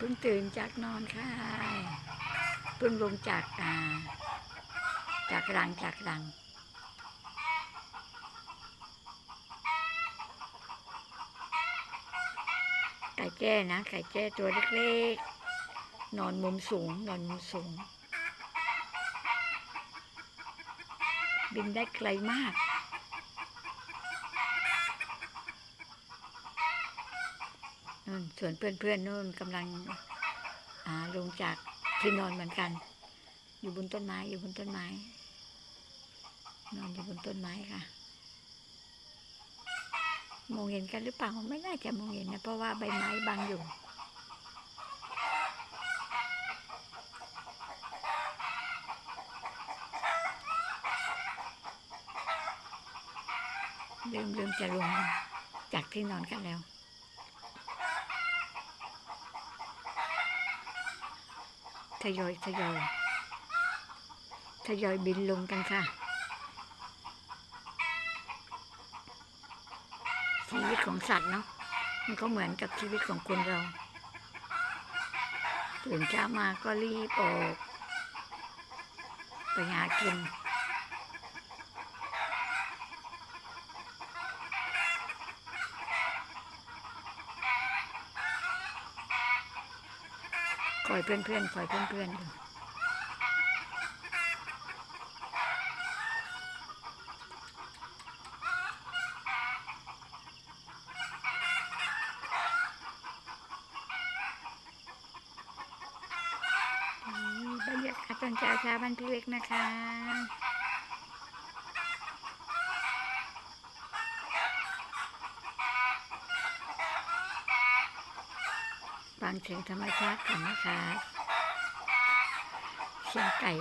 เพิ่งตื่นจากนอนค่ะ เพิ่งลงจากอ่า จากรังจากรัง ไก่แจ้นะ ไก่แจ้ตัวเล็กๆ นอนมุมสูง นอนมุมสูง บินได้ไกลมาก นู่นส่วนเพื่อนๆนู่นกำลังลงจากที่นอนเหมือนกัน อยู่บนต้นไม้อยู่บนต้นไม้ นอนอยู่บนต้นไม้ค่ะ มองเห็นกันหรือเปล่าไม่น่าจะมองเห็นนะเพราะว่าใบไม้บังอยู่เริ่มเริ่มจะลงจากที่นอนกันแล้ว ทยอยทยอยทยอยบินลงกันค่ะ ชีวิตของสัตว์เนาะมันก็เหมือนกับชีวิตของคนเราตื่นเช้ามาก็รีบออก ไปหากิน คอยเพื่อนเพื่อยเพื่อนเพื่อนี่บรรยากาศตอนเช้าเช้าบ้านพี่เล็กนะคะ ฟังเสียงธรรมชาติกันนะคะเสียงไก่